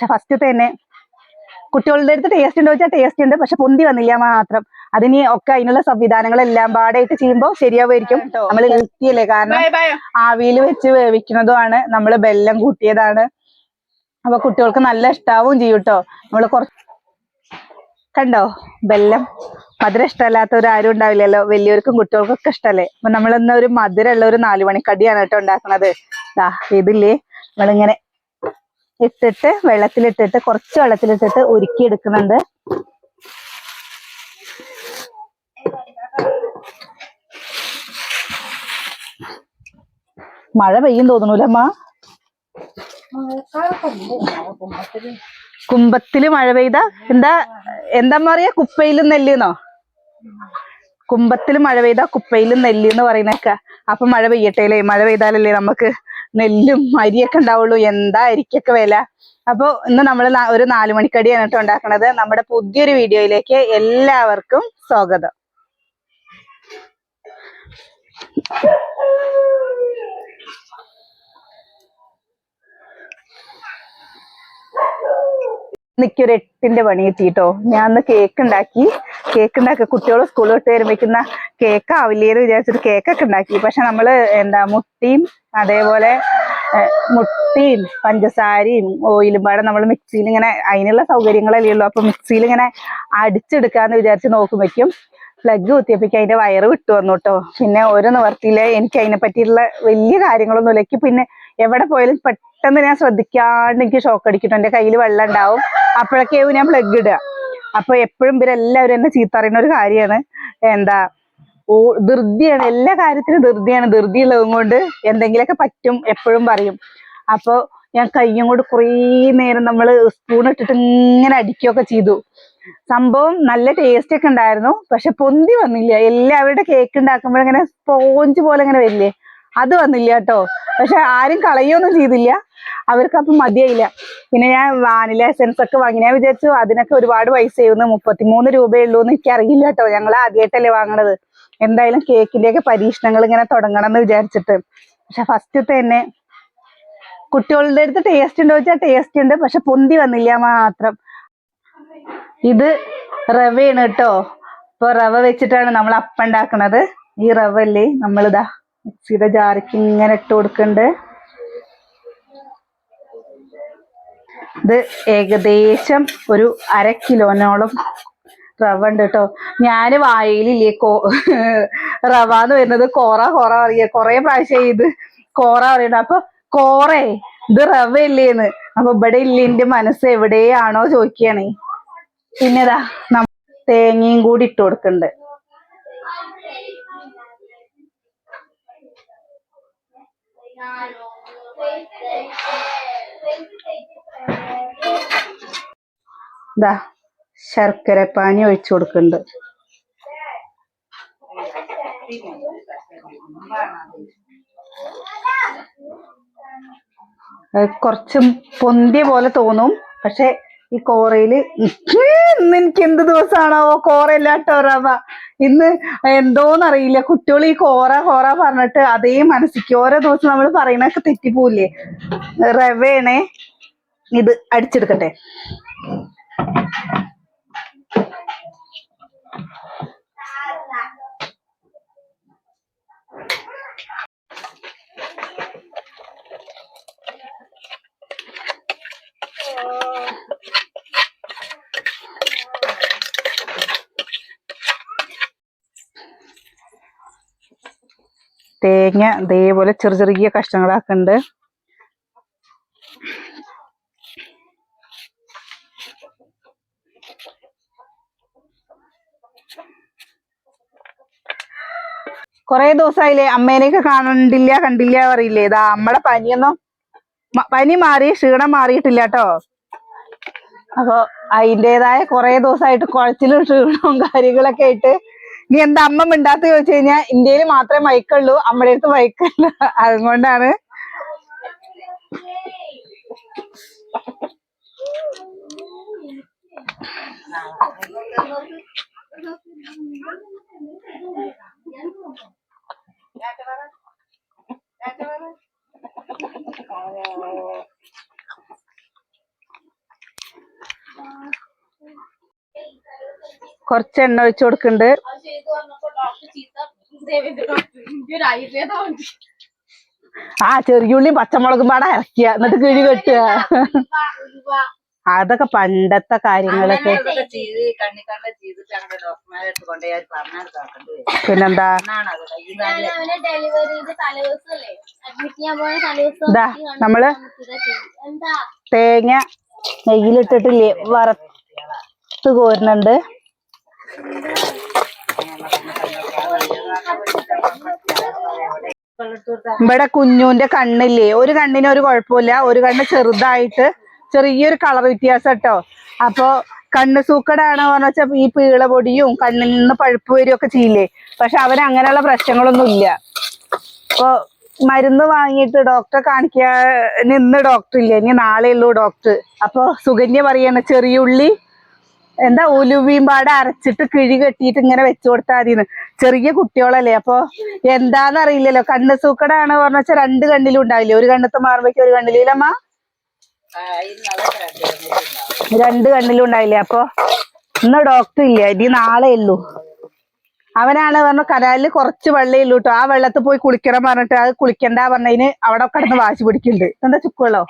പക്ഷെ ഫസ്റ്റ് തന്നെ കുട്ടികളുടെ അടുത്ത് ടേസ്റ്റ് ഉണ്ടോ വെച്ചാൽ ടേസ്റ്റ് ഉണ്ട്. പക്ഷെ പൊന്തി വന്നില്ല മാത്രം. അതിന് ഒക്കെ അതിനുള്ള സംവിധാനങ്ങളെല്ലാം പാടായിട്ട് ചെയ്യുമ്പോൾ ശരിയാവുമായിരിക്കും. നമ്മൾ ഹെൽത്തിയല്ലേ കാരണം ആവിയിൽ വെച്ച് വേവിക്കുന്നതുമാണ്. നമ്മൾ ബെല്ലം കൂട്ടിയതാണ്. അപ്പൊ കുട്ടികൾക്ക് നല്ല ഇഷ്ടാവും ചെയ്യും കേട്ടോ നമ്മൾ കുറച്ച് കണ്ടോ? ബെല്ലം മധുരം ഇഷ്ടമല്ലാത്തവർ ആരും ഉണ്ടാവില്ലല്ലോ. വലിയവർക്കും കുട്ടികൾക്കൊക്കെ ഇഷ്ടമല്ലേ? അപ്പൊ നമ്മളിന്ന് ഒരു മധുരമുള്ള ഒരു നാലുമണിക്കടിയാണ് കേട്ടോ ഉണ്ടാക്കുന്നത് ഇതില്ലേ? നമ്മളിങ്ങനെ ഇട്ടിട്ട് വെള്ളത്തിലിട്ടിട്ട് കുറച്ച് വെള്ളത്തിലിട്ടിട്ട് ഉരുക്കി എടുക്കുന്നുണ്ട് മഴ പെയ്യും തോന്നണൂലമ്മ. കുമ്പത്തിൽ മഴ പെയ്ത? എന്താ എന്താ പറയാ കുപ്പയിലും നെല്ലിന്നോ? കുമ്പത്തിൽ മഴ പെയ്ത കുപ്പയിലും നെല്ലിന്ന് പറയുന്നേക്ക. അപ്പൊ മഴ പെയ്യട്ടെ അല്ലേ മഴ പെയ്താലല്ലേ നമുക്ക് നെല്ലും അരിയൊക്കെ ഉണ്ടാവുള്ളൂ. എന്താ അരിക്കൊക്കെ വില? അപ്പൊ ഇന്ന് നമ്മൾ ഒരു നാലു മണിക്കടിയാണ് കേട്ടോ ഉണ്ടാക്കണത്. നമ്മുടെ പുതിയൊരു വീഡിയോയിലേക്ക് എല്ലാവർക്കും സ്വാഗതം. എനിക്കൊരു എട്ടിന്റെ പണി കിട്ടിട്ടോ. ഞാൻ അന്ന് കേക്ക് ഉണ്ടാക്കി കേക്ക് കുട്ടികൾ സ്കൂളിൽ വിട്ട് വരുമ്പോഴേക്കുന്ന കേക്ക് ആവില്ലേന്ന് വിചാരിച്ചിട്ട് കേക്കൊക്കെ ഉണ്ടാക്കി. പക്ഷെ നമ്മൾ എന്താ മുട്ടിയും അതേപോലെ മുട്ടയും പഞ്ചസാരയും ഓയിലും പാടെ നമ്മൾ മിക്സിയിൽ ഇങ്ങനെ അതിനുള്ള സൗകര്യങ്ങളല്ലേ ഉള്ളൂ. അപ്പൊ മിക്സിയിൽ ഇങ്ങനെ അടിച്ചെടുക്കാന്ന് വിചാരിച്ച് നോക്കുമ്പോഴേക്കും പ്ലഗ് കുത്തിയപ്പോഴേക്കും അതിന്റെ വയറ് വിട്ടു വന്നു കേട്ടോ പിന്നെ ഒരു നിവർത്തിയിൽ എനിക്ക് അതിനെ പറ്റിയിട്ടുള്ള വലിയ കാര്യങ്ങളൊന്നുമില്ല. ഇല്ലെങ്കിൽ പിന്നെ എവിടെ പോയാലും പെട്ടെന്ന് ഞാൻ ശ്രദ്ധിക്കാണ്ട് എനിക്ക് ഷോക്ക് അടിക്കുന്നു എന്റെ കയ്യിൽ വെള്ളം ഉണ്ടാവും. അപ്പോഴൊക്കെയാവും ഞാൻ പ്ലഗ് ഇടുക. അപ്പൊ എപ്പോഴും ഇവരെല്ലാവരും എന്നെ ചീത്ത പറയുന്ന ഒരു കാര്യമാണ്. എന്താ ഓ ധൃതിയാണ് എല്ലാ കാര്യത്തിനും ധൃതിയാണ്. ധൃതി ഉള്ളതും കൊണ്ട് എന്തെങ്കിലുമൊക്കെ പറ്റും എപ്പോഴും പറയും. അപ്പൊ ഞാൻ കയ്യും കൊണ്ട് കുറേ നേരം നമ്മൾ സ്പൂൺ ഇട്ടിട്ട് ഇങ്ങനെ അടിക്കുകയൊക്കെ ചെയ്തു. സംഭവം നല്ല ടേസ്റ്റ് ഒക്കെ ഉണ്ടായിരുന്നു. പക്ഷെ പൊന്തി വന്നില്ല. എല്ലാവരുടെ കേക്ക് ഉണ്ടാക്കുമ്പോഴിങ്ങനെ സ്പോഞ്ച് പോലെ ഇങ്ങനെ വരില്ലേ? അത് വന്നില്ല കേട്ടോ. പക്ഷെ ആരും കളയൊന്നും ചെയ്തില്ല. അവർക്ക് അപ്പം മതിയായില്ല. പിന്നെ ഞാൻ വാനില എസൻസ് ഒക്കെ വാങ്ങി. ഞാൻ വിചാരിച്ചു അതിനൊക്കെ ഒരുപാട് പൈസ ചെയ്യുന്നു മുപ്പത്തിമൂന്ന് രൂപയേ ഉള്ളൂ എന്ന് എനിക്ക് അറിയില്ല കേട്ടോ. ഞങ്ങൾ ആദ്യമായിട്ടല്ലേ വാങ്ങണത്. എന്തായാലും കേക്കിന്റെയൊക്കെ പരീക്ഷണങ്ങൾ ഇങ്ങനെ തുടങ്ങണം എന്ന് വിചാരിച്ചിട്ട്. പക്ഷെ ഫസ്റ്റ് തന്നെ കുട്ടികളുടെ അടുത്ത് ടേസ്റ്റ് ഉണ്ടോ വെച്ചാൽ ടേസ്റ്റ് ഉണ്ട്. പക്ഷെ പൊന്തി വന്നില്ല മാത്രം. ഇത് റവയാണ് കേട്ടോ. ഇപ്പൊ റവ വെച്ചിട്ടാണ് നമ്മൾ അപ്പം ഉണ്ടാക്കണത് ഈ റവല്ലേ നമ്മളിതാ മിക്സിയുടെ ജാറിക്ക് ഇങ്ങനെ ഇട്ട് കൊടുക്കണ്ട്. ഇത് ഏകദേശം ഒരു അര കിലോനോളം റവ ഉണ്ട് കേട്ടോ. ഞാൻ വായയിലില്ലേ കോ റവ എന്ന് വരുന്നത് കോറ കോറ അറിയ? കൊറേ പ്രാവശ്യം ഇത് കോറ പറയുന്നത് അപ്പൊ കോറേ ഇത് റവ ഇല്ലേന്ന്. അപ്പൊ ഇവിടെ ഇല്ലേ എന്റെ മനസ്സ് എവിടെയാണോ ചോദിക്കുകയാണേ. പിന്നെതാ നമ്മ തേങ്ങയും കൂടി ഇട്ട് കൊടുക്കുന്നുണ്ട് ഇതാ ശർക്കര പാനി ഒഴിച്ചു കൊടുക്കുന്നുണ്ട്. കുറച്ചും പൊന്തിയ പോലെ തോന്നും പക്ഷെ ഈ കോറയിൽ ഇന്ന് എനിക്ക് എന്ത് ദിവസമാണാവോ കോറയില്ലാട്ടോ റവ. ഇന്ന് എന്തോന്നറിയില്ല കുട്ടികൾ ഈ കോറ കോറ പറഞ്ഞിട്ട് അതേ മനസ്സിക്ക് ഓരോ ദിവസം നമ്മൾ പറയണൊക്കെ തെറ്റിപ്പോലെ റവയാണേ ഇത് അടിച്ചെടുക്കട്ടെ. തേങ്ങ ഇതേപോലെ ചെറു ചെറിയ കഷ്ണങ്ങളാക്കുന്നുണ്ട് കുറെ ദിവസമായില്ലേ അമ്മേനെയൊക്കെ കാണണ്ടില്ല കണ്ടില്ല പറയില്ലേ ഇതാ അമ്മടെ പനിയൊന്നും പനി മാറി ക്ഷീണം മാറിയിട്ടില്ല കേട്ടോ അപ്പൊ അതിന്റെതായ കുറെ ദിവസമായിട്ട് കുഴച്ചിലും ക്ഷീണവും കാര്യങ്ങളൊക്കെ ആയിട്ട് നീ എന്താ അമ്മ മിണ്ടാത്ത ചോദിച്ചു കഴിഞ്ഞാൽ ഇന്ത്യയിൽ മാത്രമേ മയക്കുള്ളൂ അമ്മയുടെ അടുത്ത് മയക്കില്ല അതുകൊണ്ടാണ്. കുറച്ച് എണ്ണ ഒഴിച്ചു കൊടുക്കുന്നുണ്ട്. ആ ചെറിയുള്ളിയും പച്ചമുളകും പാടെ ഇറക്കിയ എന്നിട്ട് കിഴി കെട്ടുക അതൊക്കെ പണ്ടത്തെ കാര്യങ്ങളൊക്കെ. പിന്നെന്താ? ഇതാ നമ്മൾ തേങ്ങ നെയ്യിലിട്ടിട്ടില്ലേ വറുത്ത് കോരുന്നുണ്ട്. ഇവിടെ കുഞ്ഞുന്റെ കണ്ണില്ലേ? ഒരു കണ്ണിന് ഒരു കുഴപ്പമില്ല. ഒരു കണ്ണ് ചെറുതായിട്ട് ചെറിയൊരു കളർ വ്യത്യാസം കേട്ടോ അപ്പൊ കണ്ണ് സൂക്കടാണ് വെച്ചാൽ ഈ പീള പൊടിയും കണ്ണിൽ നിന്ന് പഴുപ്പ് വരും ഒക്കെ ചെയ്യില്ലേ? പക്ഷെ അവന് അങ്ങനെയുള്ള പ്രശ്നങ്ങളൊന്നും ഇല്ല. അപ്പൊ മരുന്ന് വാങ്ങിയിട്ട് ഡോക്ടറെ കാണിക്കാൻ ഇന്ന് ഡോക്ടർ ഇല്ല? ഇനി നാളെ ഉള്ളൂ ഡോക്ടർ. അപ്പൊ സുകന്യ പറയാണ് ചെറിയുള്ളി എന്താ ഉലുവിയും പാടെ അരച്ചിട്ട് കിഴി കെട്ടിയിട്ട് ഇങ്ങനെ വെച്ചു കൊടുത്താൽ മതിന്ന്. ചെറിയ കുട്ടികളല്ലേ അപ്പൊ എന്താന്ന് അറിയില്ലല്ലോ കണ്ണ് സൂക്കടാണ് പറഞ്ഞാൽ രണ്ട് കണ്ണിലും ഉണ്ടാവില്ലേ? ഒരു കണ്ണത്ത് മാറുമ്പോഴേക്കും ഒരു കണ്ണിലില്ലമ്മ രണ്ട് കണ്ണിലും ഉണ്ടായില്ലേ അപ്പൊ ഇന്ന് ഡോക്ടർ ഇല്ല? ഇനി നാളെ ഉള്ളൂ. അവനാണ് പറഞ്ഞ കനാലിൽ കുറച്ച് വെള്ളേ ഉള്ളൂ കേട്ടോ ആ വെള്ളത്തിൽ പോയി കുളിക്കണം പറഞ്ഞിട്ട് അത് കുളിക്കണ്ട പറഞ്ഞതിന് അവിടെ കിടന്ന് വാശി പിടിക്കുന്നുണ്ട്. എന്താ ചുക്കുവെള്ളോ?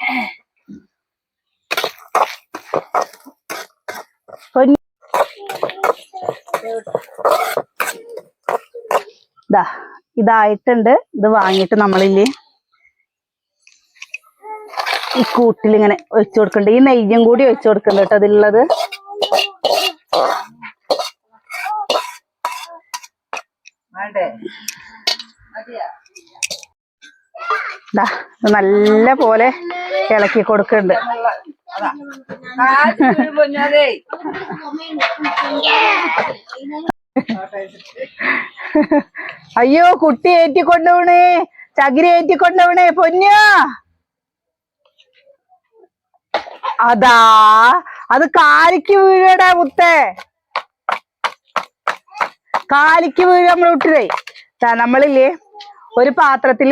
ദാ ഇതായിട്ടുണ്ട്. ഇത് വാങ്ങിയിട്ട് നമ്മളില്ലേ ഈ കൂട്ടിൽ ഇങ്ങനെ ഒഴിച്ചു കൊടുക്കണ്ട്. ഈ നെയ്യും കൂടി ഒഴിച്ചു കൊടുക്കണ്ട് കേട്ടോ അതിലുള്ളത് ഇത് നല്ല പോലെ ഇളക്കി കൊടുക്കുന്നുണ്ട് അയ്യോ കുട്ടി ഏറ്റിക്കൊണ്ടവണേ. ചകിരി ഏറ്റിക്കൊണ്ടവണേ പൊന്നോ. അതാ. അത് കാലിക്ക് വീഴടാ മുത്തേ. കാലിക്ക് വീഴ നമ്മൾ വിട്ടതേ നമ്മളില്ലേ ഒരു പാത്രത്തിൽ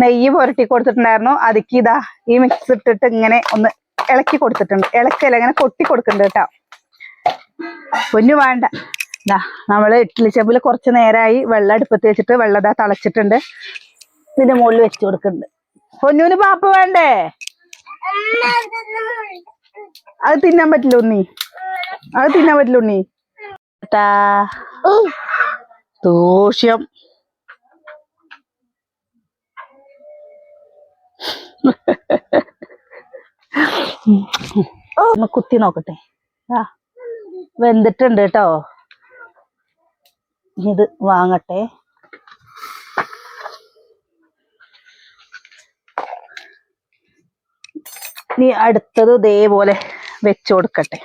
നെയ്യ് പുരട്ടി കൊടുത്തിട്ടുണ്ടായിരുന്നു. അതിക്ക് ഇതാ ഈ മിക്സ് ഇട്ടിട്ട് ഇങ്ങനെ ഒന്ന് ഇളക്കി കൊടുത്തിട്ടുണ്ട്. ഇളക്കല്ല ഇങ്ങനെ കൊട്ടി കൊടുക്കുന്നുണ്ട് കേട്ടോ. പൊന്നു വേണ്ട. ദാ നമ്മൾ ഇഡ്ഡലി ചെമ്പിൽ കുറച്ച് നേരമായി വെള്ളം അടുപ്പത്ത് വെച്ചിട്ട് വെള്ളം ഇതാ തളച്ചിട്ടുണ്ട്. ഇതിന്റെ മുകളിൽ വെച്ച് കൊടുക്കുന്നുണ്ട്. പൊന്നൂന് പാപ്പ വേണ്ടേ? അത് തിന്നാൻ പറ്റില്ല ഉണ്ണി. അത് തിന്നാൻ പറ്റില്ല ഉണ്ണി. ദോഷ്യം ഒന്ന് കുത്തി നോക്കട്ടെ. ആ വെന്തിട്ടുണ്ട് കേട്ടോ. ഇത് വാങ്ങട്ടെ. നീ അടുത്തത് ഇതേപോലെ വെച്ചു കൊടുക്കട്ടെ.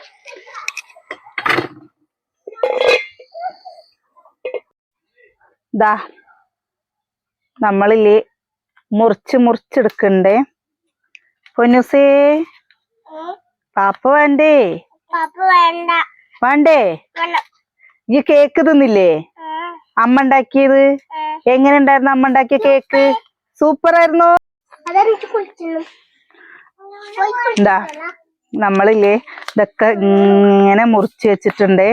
ദാ നമ്മളില്ലേ മുറിച്ച് മുറിച്ചെടുക്കണ്ടേ? പൊന്നുസേ പാപ്പ വേണ്ടേ? വേണ്ട. ഈ കേക്ക് തിന്നില്ലേ? അമ്മ ഉണ്ടാക്കിയത്? എങ്ങനെ ഉണ്ടായിരുന്നു അമ്മ ഉണ്ടാക്കിയ കേക്ക്? സൂപ്പർ. ആയിരുന്നു എന്താ നമ്മളില്ലേ ഇതൊക്കെ ഇങ്ങനെ മുറിച്ച് വെച്ചിട്ടുണ്ട്.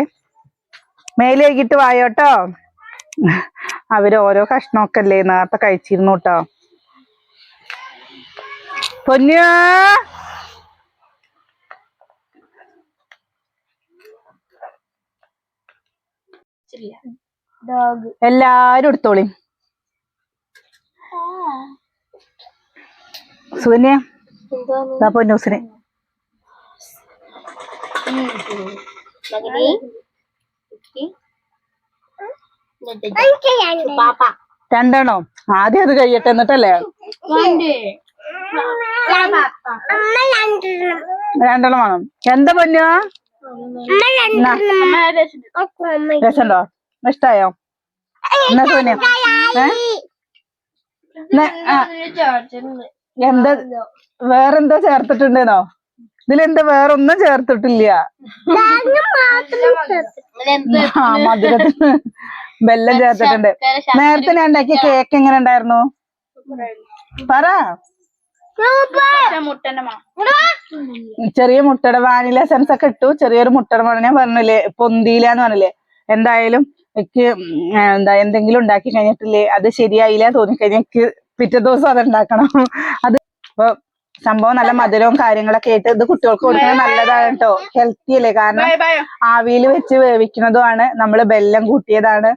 മേലേക്കിട്ട് വായോട്ടോ അവർ ഓരോ കഷ്ണമൊക്കെ അല്ലേ നേരത്തെ കഴിച്ചിരുന്നു കേട്ടോ പൊന്നു ഡോഗ് എല്ലാരും എടുത്തോളി. സുകന്യ പൊന്നൂസിന്. മകനെ. പാപ്പ. രണ്ടെണ്ണോ. ആദ്യം അത് കഴിയട്ടെ എന്നിട്ടല്ലേ? രണ്ടെണ്ണം വേണം. എന്താ പൊന്നു? രസമുണ്ടോ ഇഷ്ടായോ എന്നാ ആ, എന്താ വേറെന്തോ ചേർത്തിട്ടുണ്ടെന്നോ? ഇതിലെന്താ വേറൊന്നും ചേർത്തിട്ടില്ല. ആ മധുരത്തിന് വെല്ലം ചേർത്തിട്ടുണ്ട്. നേരത്തെ ഞാൻ ഉണ്ടാക്കിയ കേക്ക് എങ്ങനെ ഉണ്ടായിരുന്നു? പറ. ചെറിയ മുട്ടയുടെ വാനില സെൻസ് ഒക്കെ ഇട്ടു. ചെറിയൊരു മുട്ടയുടെ മണം ഞാൻ പറഞ്ഞില്ലേ പൊന്തിയില എന്ന് പറഞ്ഞില്ലേ. എന്തായാലും എനിക്ക് എന്താ എന്തെങ്കിലും ഉണ്ടാക്കി കഴിഞ്ഞിട്ടില്ലേ അത് ശരിയായില്ല തോന്നിക്കഴിഞ്ഞാൽ എനിക്ക് പിറ്റേ ദിവസം അത് ഉണ്ടാക്കണം. അത് ഇപ്പൊ സംഭവം നല്ല മധുരവും കാര്യങ്ങളൊക്കെ ആയിട്ട് ഇത് കുട്ടികൾക്ക് കൊടുക്കുന്നത് നല്ലതാണ് കേട്ടോ ഹെൽത്തി അല്ലേ? കാരണം ആവിയിൽ വെച്ച് വേവിക്കുന്നതുമാണ്. നമ്മൾ ബെല്ലം കൂട്ടിയതാണ്.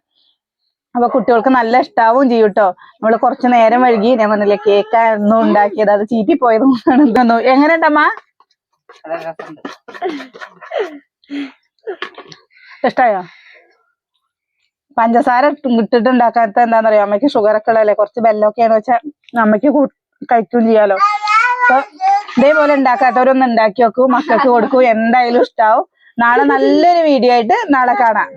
അപ്പൊ കുട്ടികൾക്ക് നല്ല ഇഷ്ടാവും ചെയ്യും കേട്ടോ നമ്മൾ കുറച്ച് നേരം വൈകി ഞാൻ പറഞ്ഞില്ലേ കേക്കായിരുന്നു ഉണ്ടാക്കിയത്. അത് ചീറ്റി പോയത് കൊണ്ടാണ് എങ്ങനെയുണ്ടമ്മ ഇഷ്ടായോ? പഞ്ചസാര ഇട്ട് ഇട്ടിട്ട് ഉണ്ടാക്കാത്ത എന്താണെന്നറിയോ? അമ്മയ്ക്ക് ഷുഗർ ഒക്കെ ഉള്ളതല്ലേ. കുറച്ച് ബെല്ലൊക്കെയാണ് വെച്ചാൽ അമ്മയ്ക്ക് കഴിക്കും ചെയ്യാലോ. അപ്പൊ ഇതേപോലെ ഉണ്ടാക്കാത്തവരൊന്ന് ഉണ്ടാക്കി വെക്കൂ മക്കൾക്ക് കൊടുക്കൂ. എന്തായാലും ഇഷ്ടാവും. നാളെ നല്ലൊരു വീഡിയോ ആയിട്ട് നാളെ കാണാം.